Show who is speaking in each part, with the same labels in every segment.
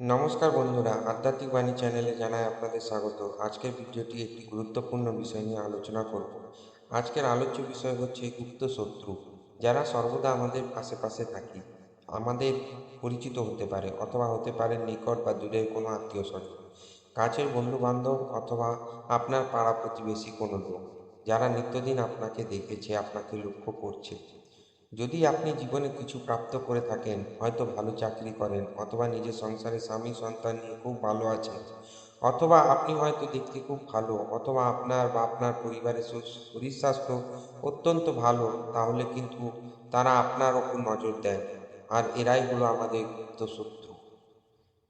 Speaker 1: নমস্কার বন্ধুরা, আধ্যাত্মিক বাণী চ্যানেলে জানাই আপনাদের স্বাগত। আজকের ভিডিওটি একটি গুরুত্বপূর্ণ বিষয় নিয়ে আলোচনা করব। আজকের আলোচ্য বিষয় হচ্ছে গুপ্ত শত্রু। যারা সর্বদা আমাদের আশেপাশে থাকি, আমাদের পরিচিত হতে পারে অথবা হতে পারে নিকট বা দূরের কোনো আত্মীয় স্বজন, কাছের বন্ধু বান্ধব অথবা আপনার পাড়া প্রতিবেশী কোনো লোক, যারা নিত্যদিন আপনাকে দেখেছে, আপনাকে লক্ষ্য করছে। যদি আপনি জীবনে কিছু প্রাপ্ত করে থাকেন, হয়তো ভালো চাকরি করেন অথবা নিজের সংসারে স্বামী, সন্তান নিয়ে খুব ভালো আছেন, অথবা আপনি হয়তো দেখতে খুব ভালো, অথবা আপনার বা আপনার পরিবারের শরীর স্বাস্থ্য অত্যন্ত ভালো, তাহলে কিন্তু তারা আপনার ওপর নজর দেয় আর এরাই হলো আমাদের গুপ্ত শত্রু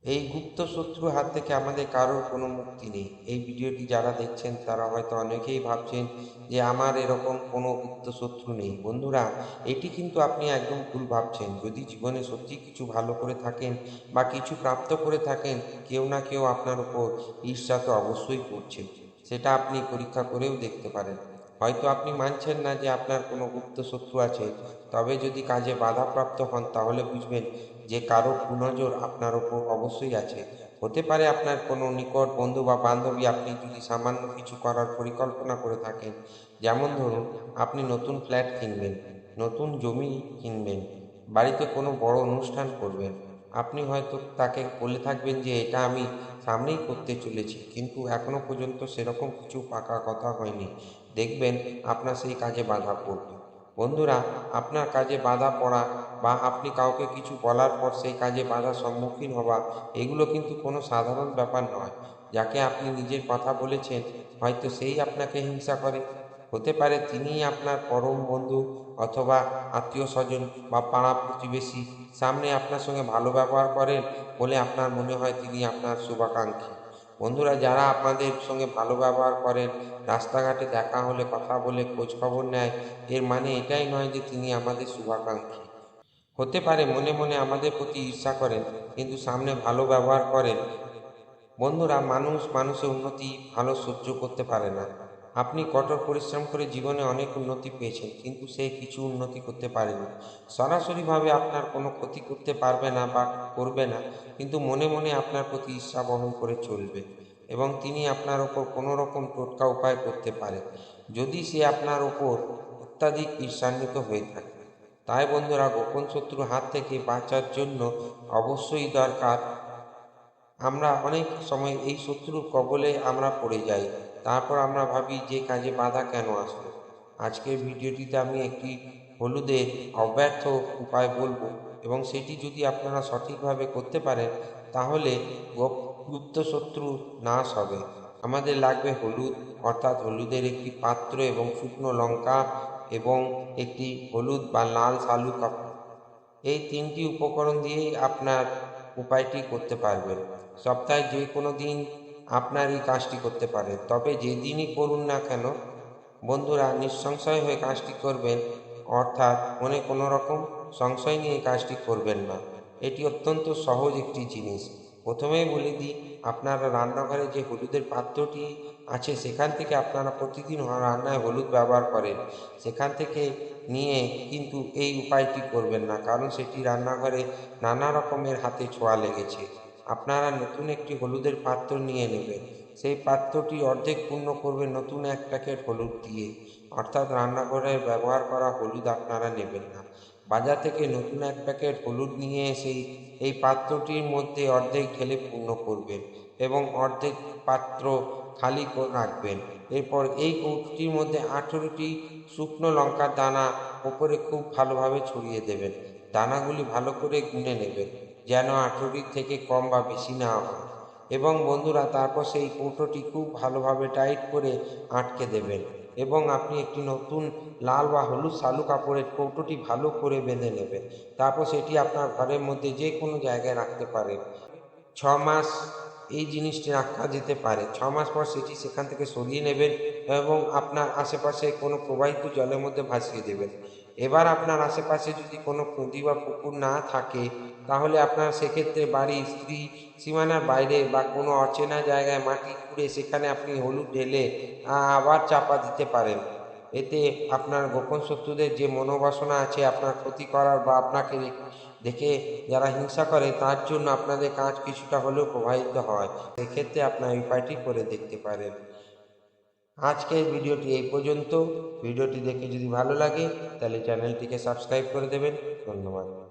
Speaker 1: এই গুপ্ত শত্রুর হাত থেকে আমাদের কারোর কোনো মুক্তি নেই। এই ভিডিওটি যারা দেখছেন, তারা হয়তো অনেকেই ভাবছেন যে আমার এরকম কোনো গুপ্ত শত্রু নেই। বন্ধুরা, এটি কিন্তু আপনি একদম ভুল ভাবছেন। যদি জীবনে সত্যি কিছু ভালো করে থাকেন বা কিছু প্রাপ্ত করে থাকেন, কেউ না কেউ আপনার উপর ঈর্ষা তো অবশ্যই করছে। সেটা আপনি পরীক্ষা করেও দেখতে পারেন। হয়তো আপনি মানছেন না যে আপনার কোনো গুপ্ত শত্রু আছে। তবে যদি কাজে বাধাপ্রাপ্ত হন, তাহলে বুঝবেন যে কারও কুনজর আপনার ওপর অবশ্যই আছে। হতে পারে আপনার কোনো নিকট বন্ধু বা বান্ধবী আপনি যদি সামান্য কিছু করার পরিকল্পনা করে থাকেন, যেমন ধরুন আপনি নতুন ফ্ল্যাট কিনবেন, নতুন জমি কিনবেন, বাড়িতে কোনো বড় অনুষ্ঠান করবেন, আপনি হয়তো তাকে বলে থাকবেন যে এটা আমি সামনেই করতে চলেছি, কিন্তু এখনও পর্যন্ত সেরকম কিছু পাকা কথা হয়নি। দেখবেন আপনার সেই কাজে বাধা পড়বে। বন্ধুরা, আপনার কাজে বাধা পড়া বা আপনি কাউকে কিছু বলার পর সেই কাজে বাধার সম্মুখীন হওয়া, এগুলো কিন্তু কোনো সাধারণ ব্যাপার নয়। যাকে আপনি নিজের কথা বলেছেন, হয়তো সেই আপনাকে হিংসা করে। হতে পারে তিনিই আপনার পরম বন্ধু অথবা আত্মীয় স্বজন বা পাড়া প্রতিবেশী। সামনে আপনার সঙ্গে ভালো ব্যবহার করেন বলে আপনার মনে হয় তিনি আপনার শুভাকাঙ্ক্ষী। বন্ধুরা, যারা আপনাদের সঙ্গে ভালো ব্যবহার করেন, রাস্তাঘাটে দেখা হলে কথা বলে খোঁজ খবর নেয়, এর মানে এটাই নয় যে তিনি আমাদের শুভাকাঙ্ক্ষী। হতে পারে, মনে মনে আমাদের প্রতি ঈর্ষা করেন, কিন্তু সামনে ভালো ব্যবহার করে বন্ধুরা, মানুষ মানুষের উন্নতি ভালো সহ্য করতে পারে না। আপনি কঠোর পরিশ্রম করে জীবনে অনেক উন্নতি পেয়েছেন, কিন্তু সে কিছু উন্নতি করতে পারেনি। সরাসরিভাবে আপনার কোনো ক্ষতি করতে পারবে না বা করবে না, কিন্তু মনে মনে আপনার প্রতি ঈর্ষা বহন করে চলবে এবং তিনি আপনার ওপর কোনো রকম টোটকা উপায় করতে পারে যদি সে আপনার ওপর অত্যাধিক ঈর্ষান্বিত হয়ে থাকে তাই বন্ধুরা গোপন শত্রুর হাত থেকে বাঁচার জন্য অবশ্যই দরকার। আমরা অনেক সময় এই শত্রুর কবলে আমরা পড়ে যাই। তারপর আমরা ভাবি যে কাজে বাধা কেন আসলো? আজকের ভিডিওটিতে আমি একটি হলুদের অব্যর্থ উপায় বলব এবং সেটি যদি আপনারা সঠিকভাবে করতে পারেন, তাহলে গোপ- গুপ্ত শত্রু নাশ হবে। আমাদের লাগবে হলুদ, অর্থাৎ হলুদের একটি পাত্র এবং শুকনো লঙ্কা এবং একটি হলুদ বা লাল শালু কাপড় এই তিনটি উপকরণ দিয়েই আপনার উপায়টি করতে পারবেন। সপ্তাহে যে কোনো দিন আপনার এই কাজটি করতে পারে তবে যেদিনই করুন না কেন, বন্ধুরা নিঃসংশয় হয়ে কাজটি করবেন, অর্থাৎ মনে কোনো রকম সংশয় নিয়ে কাজটি করবেন না। এটি অত্যন্ত সহজ একটি জিনিস। প্রথমেই বলে দিই, আপনারা রান্নাঘরে যে হলুদের পাত্রটি আছে, সেখান থেকে আপনারা প্রতিদিন রান্নায় হলুদ ব্যবহার করেন। সেখান থেকে নিয়ে কিন্তু এই উপায়টি করবেন না, কারণ সেটি রান্নাঘরে নানা রকমের হাতে ছোঁয়া লেগেছে। আপনারা নতুন একটি হলুদের পাত্র নিয়ে নেবেন। সেই পাত্রটি অর্ধেক পূর্ণ করবেন নতুন এক প্যাকেট হলুদ দিয়ে। অর্থাৎ রান্নাঘরে ব্যবহার করা হলুদ আপনারা নেবেন না। বাজার থেকে নতুন এক প্যাকেট হলুদ নিয়ে এসে এই পাত্রটির মধ্যে অর্ধেক ঢেলে পূর্ণ করবেন এবং অর্ধেক পাত্র খালি রাখবেন। এরপর এই কৌটোটির মধ্যে আঠেরোটি শুকনো লঙ্কার দানা ওপরে খুব ভালোভাবে ছড়িয়ে দেবেন। দানাগুলি ভালো করে গুনে নেবেন, যেন আঠেরোটির থেকে কম বা বেশি না হয়। এবং বন্ধুরা, তারপর সেই কৌটোটি খুব ভালোভাবে টাইট করে আটকে দেবেন। এবং আপনি একটি নতুন লাল বা হলুদ সালু কাপড়ের কৌটোটি ভালো করে বেঁধে নেবেন। তারপর সেটি আপনার ঘরের মধ্যে যে কোনো জায়গায় রাখতে পারেন। ছ মাস এই জিনিসটি রাখা যেতে পারে। ছ মাস পর সেটি সেখান থেকে সরিয়ে নেবেন এবং আপনার আশেপাশে কোনো প্রবাহিত জলের মধ্যে ভাসিয়ে দেবেন। এবার আপনার আশেপাশে যদি কোনো নদী বা পুকুর না থাকে, তাহলে আপনার সেক্ষেত্রে বাড়ি, স্ত্রী সীমানার বাইরে বা কোনো অচেনা জায়গায় মাটি খুঁড়ে সেখানে আপনি হলুদ ঢেলে আবার চাপা দিতে পারেন। এতে আপনার গোপন শত্রুদের যে মনোবাসনা আছে আপনার ক্ষতি করার বা আপনাকে দেখে যারা হিংসা করে, তার জন্য আপনাদের কাজ কিছুটা হলেও প্রভাবিত হয়। সেক্ষেত্রে আপনার উপায়টি করে দেখতে পারেন। আজকের ভিডিওটি এই পর্যন্ত। ভিডিওটি দেখে যদি ভালো লাগে, তাহলে চ্যানেলটিকে সাবস্ক্রাইব করে দেবেন। ধন্যবাদ।